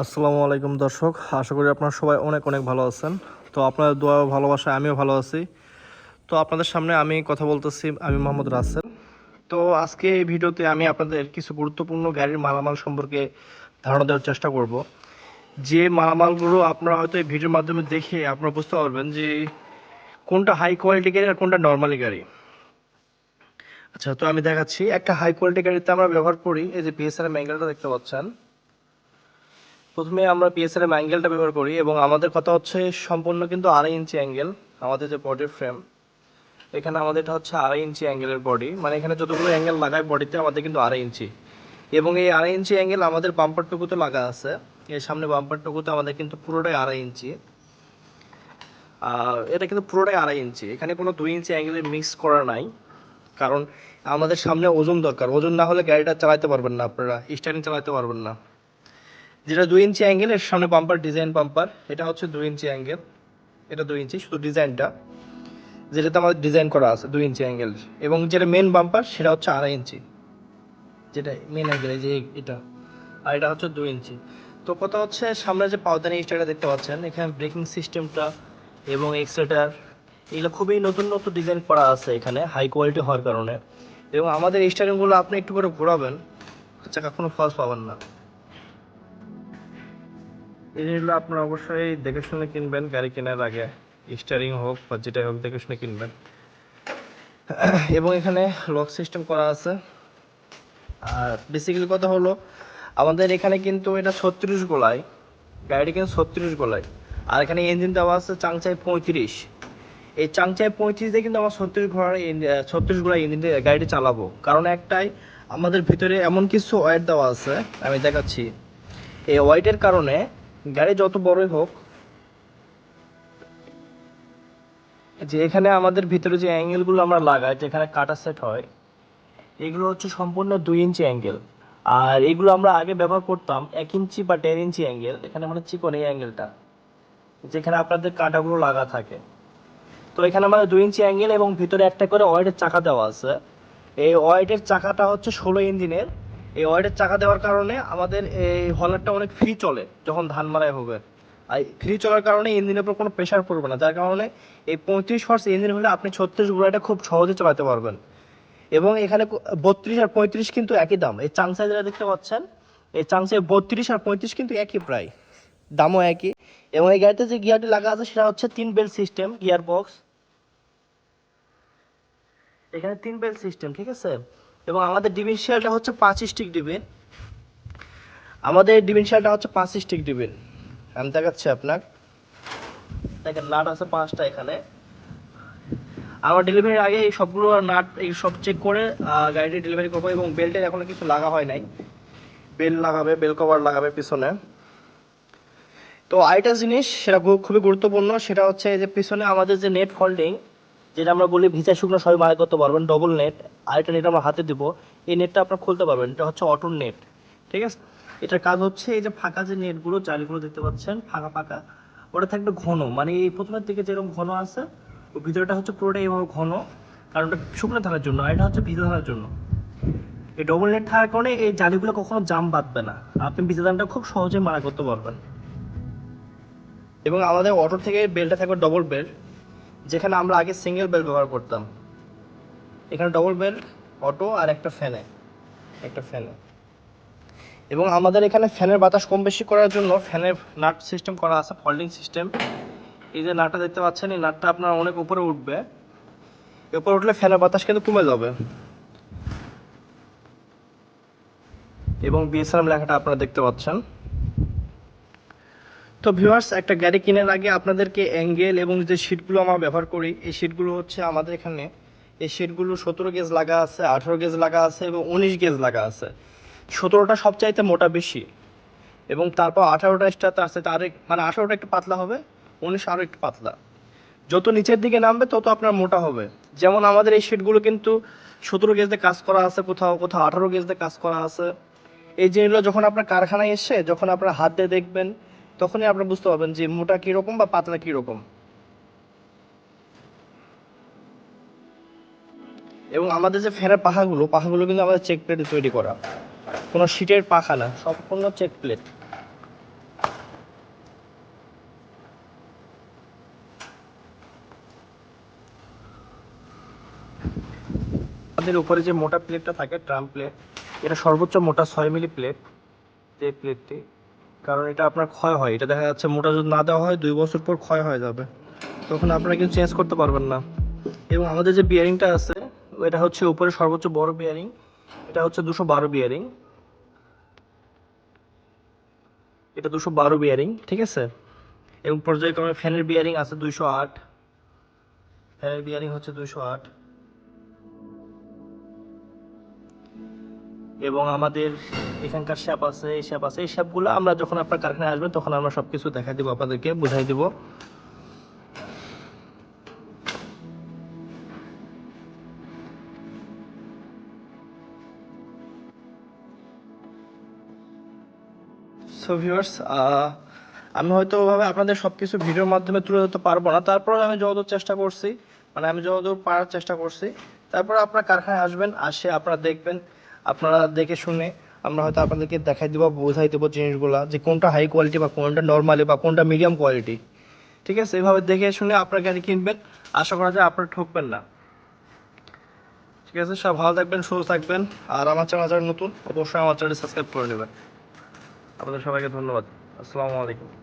আসসালামু আলাইকুম দর্শক, আশা করি আপনারা সবাই অনেক অনেক ভালো আছেন। তো আপনাদের দোয়া ভালোবাসায় আমিও ভালো আছি। তো আপনাদের সামনে আমি কথা বলতেছি আমি মোহাম্মদ রাসেল। তো আজকে এই ভিডিওতে আমি আপনাদের কিছু গুরুত্বপূর্ণ গাড়ির মালামাল সম্পর্কে ধারণা দেওয়ার চেষ্টা করব। যে মালামালগুলো আপনারা হয়তো এই ভিডিওর মাধ্যমে দেখে আপনারা বুঝতে পারবেন যে কোনটা হাই কোয়ালিটি গাড়ি আর কোনটা নর্মালি গাড়ি। আচ্ছা তো আমি দেখাচ্ছি। একটা হাই কোয়ালিটি গাড়িতে আমরা ব্যবহার করি, এই যে পিএসআর ম্যাঙ্গেলটা দেখতে পাচ্ছেন। প্রথমে আমরা পিএসএল এর অ্যাঙ্গেলটা ব্যবহার করি এবং আমাদের কথা হচ্ছে সম্পূর্ণ কিন্তু আড়াই ইঞ্চি অ্যাঙ্গেল আমাদের যে বডির ফ্রেম এখানে আমাদের এটা হচ্ছে আড়াই ইঞ্চি অ্যাঙ্গেলের বডি মানে এখানে যতগুলো অ্যাঙ্গেল লাগায় বডিতে আমাদের কিন্তু আড়াই ইঞ্চি এবং এই আড়াই ইঞ্চি অ্যাঙ্গেল আমাদের বাম্পারটুকুতে লাগা আছে এর সামনে বাম্পারটুকুতে আমাদের কিন্তু পুরোটাই আড়াই ইঞ্চি এটা কিন্তু পুরোটাই আড়াই ইঞ্চি এখানে কোনো দুই ইঞ্চি অ্যাঙ্গেলে মিক্স করা নাই, কারণ আমাদের সামনে ওজন দরকার। ওজন না হলে গাড়িটা চালাতে পারবেন না আপনারা স্টার্টিং চালাতে পারবেন না। যেটা দুই ইঞ্চি অ্যাঙ্গেল এর সামনে পাম্পার ডিজাইন পাম্পার এটা হচ্ছে দুই ইঞ্চি অ্যাঙ্গেল এটা দুই ইঞ্চি, শুধু ডিজাইনটা যেটাতে আমাদের ডিজাইন করা আছে, দুই ইঞ্চি অ্যাঙ্গেল এবং যেটা মেন বাম্পার সেটা হচ্ছে আড়াই ইঞ্চি। যেটা মেন অ্যাঙ্গেল যে এটা। আর এটা হচ্ছে দুই ইঞ্চি। তো কথা হচ্ছে, সামনে যে পাওদানি স্টারটা দেখতে পাচ্ছেন, এখানে ব্রেকিং সিস্টেমটা এবং এক্সেটার এগুলো খুবই নতুন নতুন ডিজাইন করা আছে এখানে হাই কোয়ালিটি হওয়ার কারণে। এবং আমাদের স্টারিংগুলো আপনি একটু করে ঘোরাবেন চাকা কোনো ফলস পাবেন না। জিনিসগুলো আপনারা অবশ্যই দেখে শুনে কিনবেন, গাড়ি কেনার আগে স্টারিং হোক বা যেটাই হোক দেখে শুনে কিনবেন। এবং এখানে লক সিস্টেম করা আছে। আর বেসিক্যালি কথা হলো, আমাদের এখানে কিন্তু এটা ছত্রিশ গোলায় গাড়িটা কিন্তু ছত্রিশ গোলায় আর এখানে ইঞ্জিন দেওয়া আছে চাংচাই পঁয়ত্রিশ। এই চাংচাই পঁয়ত্রিশ কিন্তু আমার ছত্রিশ ঘোড়ার ছত্রিশ গোড়া ইঞ্জিন গাড়িটি চালাবো। কারণ একটাই, আমাদের ভিতরে এমন কিছু ওয়েট দেওয়া আছে, আমি দেখাচ্ছি। এই ওয়েটের কারণে গাড়ি যত বড়ই হোক, যে এখানে আমাদের ভিতরে যে অ্যাঙ্গেলগুলো আমরা লাগাই, যেখানে কাটা সেট হয়, এগুলো হচ্ছে সম্পূর্ণ দুই ইঞ্চি অ্যাঙ্গেল আর এগুলো আমরা আগে ব্যবহার করতাম এক ইঞ্চি বা দেড় ইঞ্চি অ্যাঙ্গেল এখানে মানে চিকন এই অ্যাঙ্গেলটা যেখানে আপনাদের কাটাগুলো লাগা থাকে। তো এখানে আমাদের দুই ইঞ্চি অ্যাঙ্গেল এবং ভিতরে একটা করে অয়েটের চাকা দেওয়া আছে। এই অয়েটের চাকাটা হচ্ছে ষোলো ইঞ্জিনের। এই অয়েটের চাকা দেওয়ার কারণে আমাদের এই হলারটা অনেক ফ্রি চলে যখন ধান মারাই হবে। আর ফ্রি চলার কারণে ইঞ্জিনের উপর কোনো প্রেশার পড়বে না। যার কারণে এই পঁয়ত্রিশ হর্স ইঞ্জিন হলে আপনি ছত্রিশ ঘোড়াটা খুব সহজে চালাতে পারবেন। এবং এখানে বত্রিশ আর পঁয়ত্রিশ কিন্তু একই দাম। এই চাংসাই যেটা দেখতে পাচ্ছেন? এই চাংসাই বত্রিশ আর পঁয়ত্রিশ কিন্তু একই প্রায়। দামও একই। এবং এই গাড়িতে যে গিয়ারটি লাগা আছে সেটা হচ্ছে তিন বেল্ট সিস্টেম গিয়ার বক্স এখানে তিন বেল্ট সিস্টেম ঠিক আছে? এবং আমাদের ডিভিনশিয়ালটা হচ্ছে পাঁচ স্টিক ডিবিন আমাদের ডিভিনশিয়ালটা হচ্ছে পাঁচ স্টিক ডিবিন আমি দেখাচ্ছি আপনার। দেখেন, নাট আছে পাঁচটা এখানে। আমার ডেলিভারির আগে এই সবগুলো নাট এই সব চেক করে গাড়িটি ডেলিভারি করব এবং বেল্টের এখনও কিছু লাগা হয় নাই। বেল লাগাবে বেল কভার লাগাবে পিছনে। তো আরেকটা জিনিস সেটা খুবই গুরুত্বপূর্ণ, সেটা হচ্ছে যে পিছনে আমাদের যে নেট ফোল্ডিং যেটা আমরা বলি ভিজা শুকনো সবাই মারা করতে পারবেন ডবল নেট আর আরেকটা নেট আমরা হাতে দিব। এই নেটটা আপনার খুলতে পারবেন, এটা হচ্ছে অটোর নেট ঠিক আছে? এটার কাজ হচ্ছে এই যে ফাঁকা যে নেটগুলো জালিগুলো দেখতে পাচ্ছেন, ফাঁকা ফাঁকা, ওটা থাকবে ঘন। মানে এই প্রথমের দিকে যেরকম ঘন আছে, ও ভিতরটা হচ্ছে পুরোটাই এভাবে ঘন, কারণ ওটা শুকনো থাকার জন্য, আর এটা হচ্ছে ভিজা থাকার জন্য। এই ডবল নেট থাকার কারণে এই জালিগুলো কখনো জাম বাঁধবে না। আপনি ভিজা ধানটা খুব সহজে মারা করতে পারবেন। এবং আমাদের অটো থেকে বেলটা থাকবে ডবল বেল্ট যেখানে আমরা আগে সিঙ্গেল বেল্ট ব্যবহার করতাম। এখানে ডবল বেল্ট অটো আর একটা ফ্যানে একটা ফ্যানে এবং আমাদের এখানে ফ্যানের বাতাস কম বেশি করার জন্য ফ্যানের নাট সিস্টেম করা আছে ফল্ডিং সিস্টেম এই যে নাটটা দেখতে পাচ্ছেন, এই নাটটা আপনার অনেক উপরে উঠবে। উপরে উঠলে ফ্যানের বাতাস কিন্তু কমে যাবে। এবং বিএসআরএম লেখাটা আপনারা দেখতে পাচ্ছেন। তো ভিউয়ার্স একটা গাড়ি কেনার আগে আপনাদেরকে অ্যাঙ্গেল এবং যে শিটগুলো আমরা ব্যবহার করি, এই শিটগুলো হচ্ছে আমাদের এখানে। এই শিটগুলো সতেরো গেজ লাগা আছে, আঠারো গেজ লাগা আছে এবং উনিশ গেজ লাগা আছে। সতেরোটা সবচাইতে মোটা বেশি এবং তারপর আঠারোটা স্টার তার মানে আঠারোটা একটু পাতলা হবে, উনিশ আরও একটু পাতলা। যত নিচের দিকে নামবে, তত আপনার মোটা হবে। যেমন আমাদের এই শিটগুলো কিন্তু সতেরো গেজ দিয়ে কাজ করা আছে কোথাও কোথাও আঠারো গেজ দিয়ে কাজ করা আছে। এই জিনিসগুলো যখন আপনার কারখানায় এসে, যখন আপনার হাত দিয়ে দেখবেন তখনই আপনারা বুঝতে পারবেন যে মোটা কীরকম বা পাতলা কীরকম। এবং আমাদের যে ফেরার পাখাগুলো পাখাগুলো কিন্তু আমাদের চেক প্লেটে তৈরি করা। কোনো শীটের পাখা না, সম্পূর্ণ চেক প্লেট আমাদের উপরে যে মোটা প্লেটটা থাকে ট্রাম প্লেট এটা সর্বোচ্চ মোটা ছয় মিলি প্লেট যে প্লেটটি কারণ এটা আপনার ক্ষয় হয়। এটা দেখা যাচ্ছে মোটা যদি না দেওয়া হয়, দুই বছর পর ক্ষয় হয়ে যাবে। তখন আপনারা কিন্তু চেঞ্জ করতে পারবেন না। এবং আমাদের যে বিয়ারিংটা আছে, এটা হচ্ছে উপরে সর্বোচ্চ বড় বিয়ারিং এটা হচ্ছে দুশো বারো বিয়ারিং এটা দুশো বারো বিয়ারিং ঠিক আছে? এবং পর্যায়ক্রমে ফ্যানের বিয়ারিং আছে দুইশো আট। ফ্যানের বিয়ারিং হচ্ছে দুইশো আট। এবং আমাদের এখানকার শ্যাপ আছে, এই শ্যাপ আছে, এই শ্যাপগুলো আমরা যখন আপনার কারখানায় আসবেন, তখন আমরা সব কিছু দেখাই দিব, আপনাদেরকে বুঝাই দিব। সো ভিউয়ার্স আমি হয়তো ওভাবে আপনাদের সব কিছু ভিডিওর মাধ্যমে তুলে ধরতে পারব না। তারপর আমি যতদূর চেষ্টা করছি মানে আমি যতদূর পারার চেষ্টা করছি, তারপর আপনার কারখানায় আসবেন, আসে আপনারা দেখবেন আপনারা দেখে শুনে আমরা হয়তো আপনাদেরকে দেখাই দেবো, বোঝাই দেবো জিনিসগুলো যে কোনটা হাই কোয়ালিটি বা কোনটা নর্মালি বা কোনটা মিডিয়াম কোয়ালিটি ঠিক আছে? এইভাবে দেখে শুনে আপনার গাড়ি কিনবেন। আশা করা যায় আপনারা ঠকবেন না। ঠিক আছে? সব ভালো থাকবেন, সুস্থ থাকবেন। আর আমার চ্যানেল যারা নতুন, অবশ্যই আমার চ্যানেল সাবস্ক্রাইব করে নেবেন। আপনাদের সবাইকে ধন্যবাদ। আসসালামু আলাইকুম।